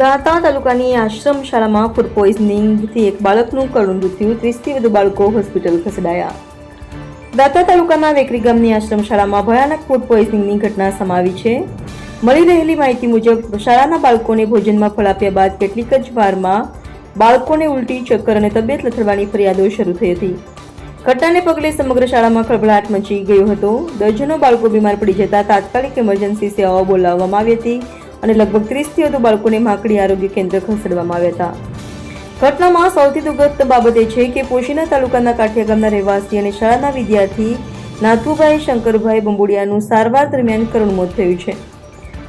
દાંતા તાલુકાની આશ્રમ શાળામાં ફૂડ પોઈઝનિંગથી એક બાળકનું કરુણ મૃત્યુ ત્રીસથી વધુ બાળકો હોસ્પિટલ ખસેડાયા. દાંતા તાલુકાના વેકરી ગામની આશ્રમ શાળામાં ભયાનક ફૂડ પોઈઝનિંગની ઘટના સમાવી છે. મળી રહેલી માહિતી મુજબ, શાળાના બાળકોને ભોજનમાં ફળ આપ્યા બાદ કેટલીક જ વારમાં બાળકોને ઉલટી, ચક્કર અને તબિયત લથડવાની ફરિયાદો શરૂ થઈ હતી. ઘટનાને પગલે સમગ્ર શાળામાં ખળભળાટ મચી ગયો હતો. દર્જનો બાળકો બીમાર પડી જતા તાત્કાલિક ઇમરજન્સી સેવાઓ બોલાવવામાં આવી હતી. અને લગભગ ત્રીસથી વધુ બાળકોને માકડી આરોગ્ય કેન્દ્ર ખસેડવામાં આવ્યા હતા. ઘટનામાં સૌથી દુઃખદ બાબત એ છે કે પોશીના તાલુકાના કાઠિયા ગામના રહેવાસી અને શાળાના વિદ્યાર્થી નાથુભાઈ શંકરભાઈ બંબુડિયાનું સારવાર દરમિયાન કરુણ મોત થયું છે.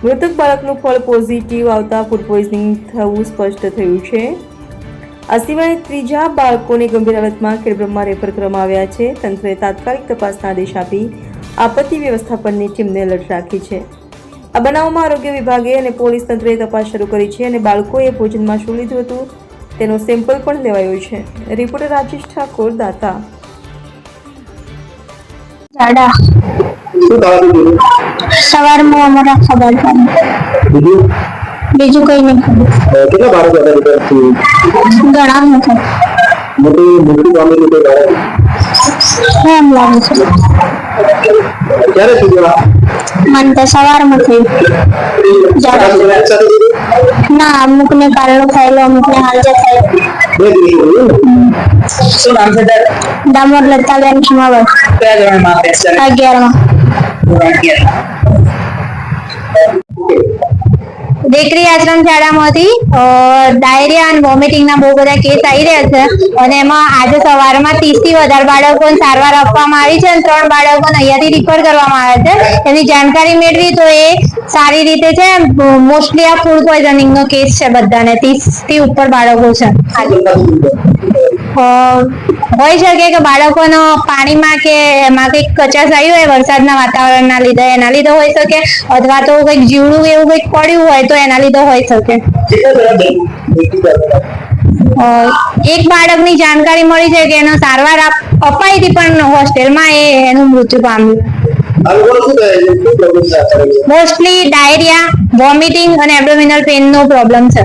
મૃતક બાળકનું ફળ પોઝિટિવ આવતા ફૂડ પોઈઝનિંગ થવું સ્પષ્ટ થયું છે. આ સિવાય ત્રીજા બાળકોને ગંભીર હાલતમાં ખેડબ્રહ્મા રેફર કરવામાં આવ્યા છે. તંત્રએ તાત્કાલિક તપાસના આદેશ આપી આપત્તિ વ્યવસ્થાપનની ટીમને એલર્ટ રાખી છે. આ બનાવમાં આરોગ્ય વિભાગે અને પોલીસ તંત્રએ તપાસ શરૂ કરી છે અને બાળકોએ ભોજનમાં શું લીધું હતું તેનો સેમ્પલ પણ લેવાયો છે. રિપોર્ટર રાજેશ ઠાકોર દાતા. સવારમાં અમારા ખબર પડી. બીજું? કઈ નહીં ખબર. કેટલા બાળકો હતા વિદ્યાર્થી ઘણા નથી મોટી મોટી ફેમિલી કોઈ બાળક એમ લાગે છે. ક્યારે સુધી મને તો સવારમાં થયું ના અમુક ને કાલનો થયેલો અમુક ને હાજર થયેલો થયું શું નામ છે તારું? ડામોર લતાબેન ખમાવત કયા ધોરણમાં અભ્યાસ કરે અગિયારમાં. ધોરણ આશ્રમ શાળામાંથી ડાયરિયા અને વોમિટિંગના બહુ બધા કેસ આવી રહ્યા છે. અને એમાં આજે સવારમાં ત્રીસથી વધારે બાળકોને સારવાર આપવામાં આવી છે અને ત્રણ બાળકોને અહીંયાથી રિફર કરવામાં આવ્યા છે. એની જાણકારી મેળવી તો એ સારી રીતે છે મોસ્ટલી આ ફૂડ પોઈઝનિંગ નો કેસ છે બધાને ત્રીસથી ઉપર બાળકો છે. હોઈ શકે કે બાળકોનો પાણીમાં કે એમાં કંઈક કચાશ આવ્યું હોય વરસાદના વાતાવરણના લીધે, એના લીધે હોઈ શકે. અથવા તો કંઈક જીવડું એવું કંઈક પડ્યું હોય તો એના લીધે હોઈ શકે એક બાળકની જાણકારી મળી છે કે એનો સારવાર અપાઈ હતી પણ હોસ્ટેલમાં એ એનું મૃત્યુ પામ્યું? મોસ્ટલી ડાયરિયા વોમિટિંગ અને એબડોમિનલ પેનનો પ્રોબ્લેમ છે.